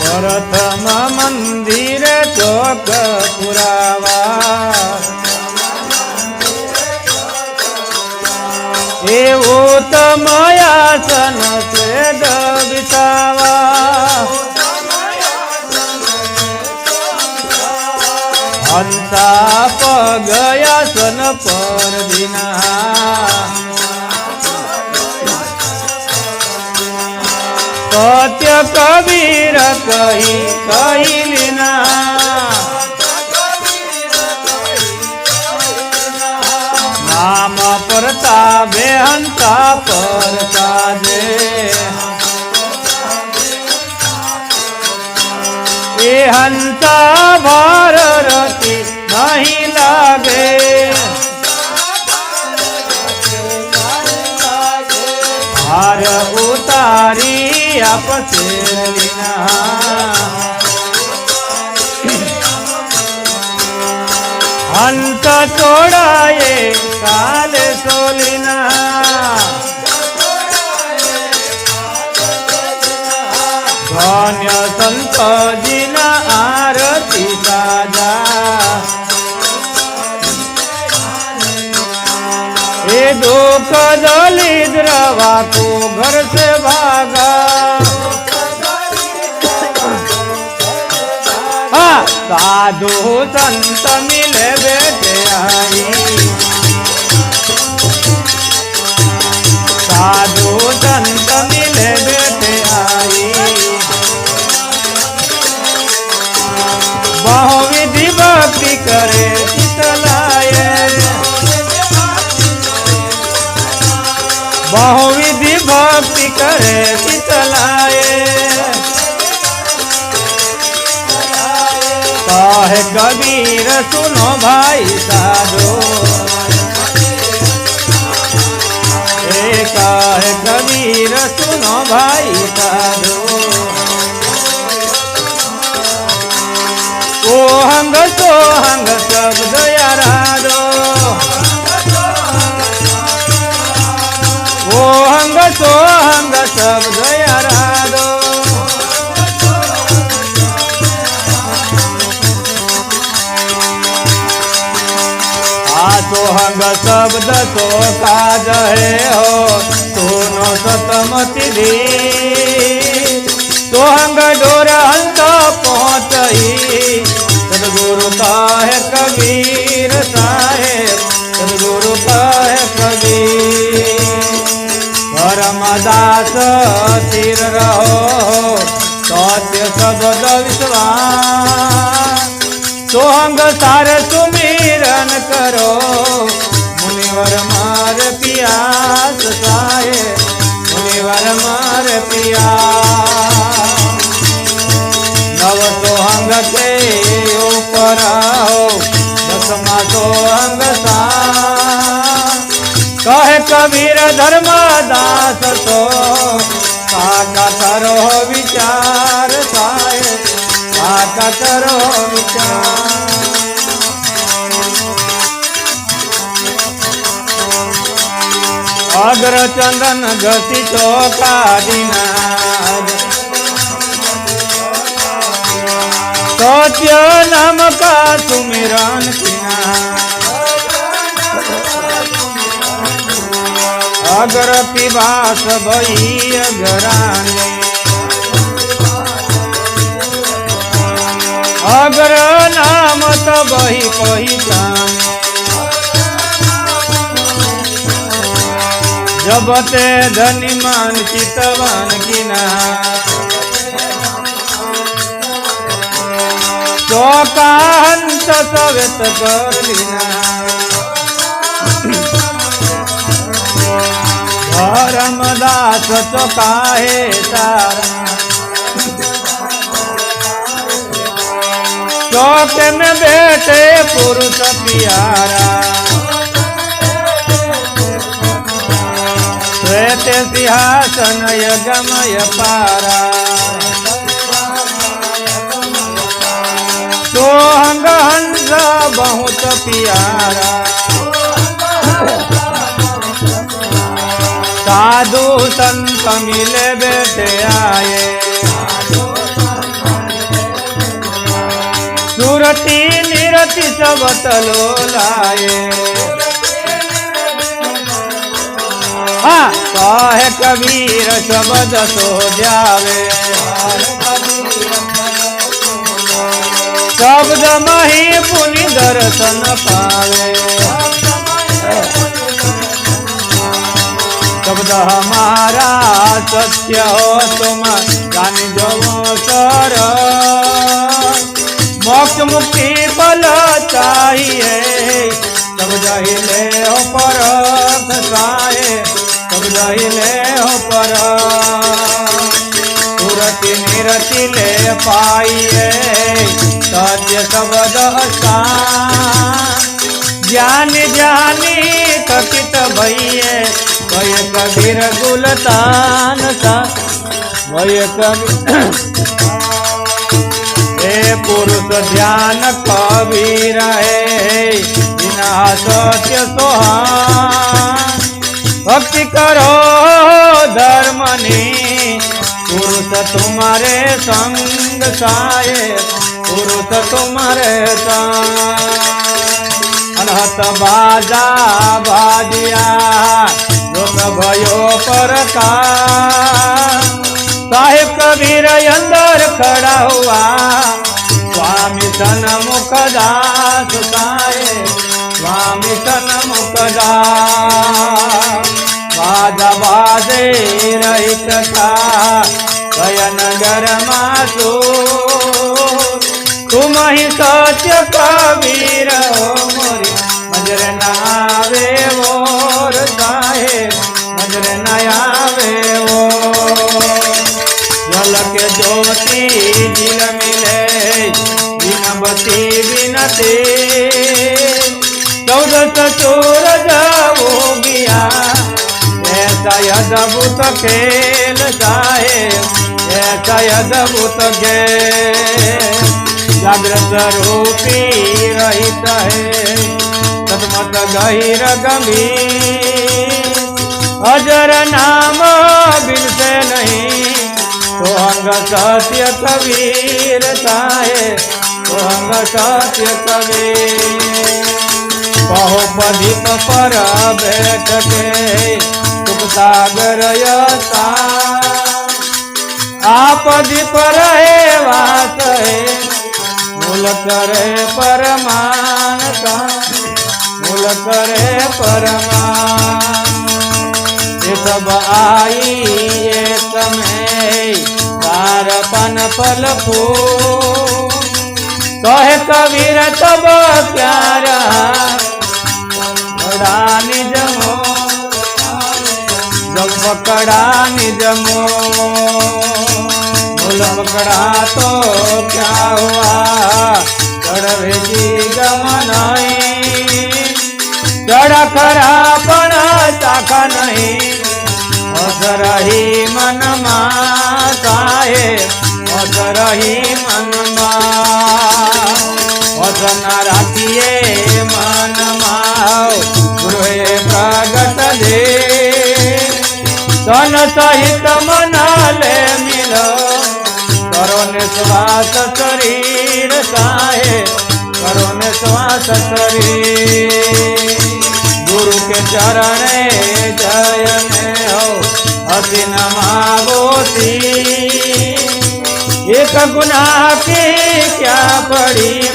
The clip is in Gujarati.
प्रथम मंदिर चौक તમયાસન છે વિસાવા. હંસા પગયાસન પર દિના. સત્ય કબીર કહી કહી લીના. પરતા બેહંતા પરતા જે એ હંતા ભાર રતી નહીં લાગે. ભાર ઉતારી આપશે લીના. તોડાએ કાલે સોલીના. ધન્ય સંતજીના આરતી સાજા એ દુઃખ દલિદ્ર તું ઘર સે ભાગા સાધુ સંત મિલે બેઠે સાધુ સંત મિલે બેઠે બહુ કબીર સુનો ભાઈ સાધો. એકા કબીર સુનો ભાઈ સાધો. ઓહંગ સોહંગ શબ્દ યારાડો ઓહંગ સોહંગ શબ્દ શબ્દ તો કાજળે હો તોનો સતમતી દે. સોહંગ ડોર અંત પહોંચી સદગુરુ કાહે કબીર સાહેબ, સદગુરુ કાહે કબીર. પરમદાસ સ્થિર રહો, સત્ય સદદ વિશ્વા સોહંગ તારે સુમિરન કરો મુનિવર માર પિયાસ થાય મુનિવર માર પિયા નવ તો અંગ તે ઉપર દસમા તો અંગ કહે કબીર ધર્મ દાસ તો કાકા કરો વિચાર થાય કાકા કરો વિચાર અગ્ર ચંદન ઘસી ચોકા દિનાદ સત્ય નામ કા સુમિરન કિના અગર પીવાસ ભઈ અગરાને અગર નામ તબહી પહેચાને જબતે ધનિમાન ચિતવાન કિના. ચોકાંત સવેત કરલિના. ધરમદાસ ચોકાહે તારા. ચોક મેં બેઠે પુરુષ પિયારા. सिंहासनय गमय पारा सोहंग हंस बहुत प्यारा साधु संत मिले बेटे आए सुरती निरति सब तलो लाए हाँ कहे कबीर शब्द सो जावे। शब्द मही पुनि दर्शन पावे। शब्द हमारा सत्य हो तुम जान जो सर। मोक्ष मुक्ति बल चाहिए शब्द ही ले पर जाइले हो पर तुरति निरति ले पाइए सत्य ज्ञान जानी कथित भैये भय कबीर गुलतान सा। भय कबीर हे पुरुष ध्यान कबीर है, बिना सत्य सोहा ભક્તિ કરો ધર્મની પુરુષ તુમારે સંગ સાયે પુરુષ તુમારે સંગ અનહત બાજા બાજિયા લોક ભયો પરકા સાહેબ કબીર અંદર ખડા હુઆ સ્વામી તન મુખદાસ સાહે સ્વામી તન મુખદાસ બાજા બાજે રહી કથા ગયનગર માં તું મહી સત્ય કબીર હો મોરી મજર ના આવે વોર સાહેબ મજર ના આવે વો જલ કે જ્યોતિ જીલ મિલે બિન બતી બિનતે ચૌદસ ચોર જાવો ગયા ऐसा अद्भुत खेल साहेब ऐसा अद्भुत खेल जागृत रूपी रहित है, सतमत गहिर गंभीर। अजर नाम बिनसे नहीं तो अंग सत्य कबीर साहेब तो अंग सत्य कबीर। बहुपदीप पर बैठ के સાગર આપ દીપ રહે વાત મૂલ કરે પરમાનતા. મૂલ કરે પરમાન એ સબ આઈ એ તમે. તાર પન ફલ કહે કવિર તબ પ્યારા. નિજ बड़ा निजमो बोलो तो क्या हुआ? चढ़वे जी गमनाई खरा पड़ा चाखा नहीं। ही मन माए रही मन मा ધન સહિત મનાલે મિલ કરો ને શ્વાસ શરીર કાહે કરો ને શ્વાસ શરીર. ગુરુ કે ચરણે જય ને હો અસિન માગોતી એક ગુના કે ક્યાં પડી?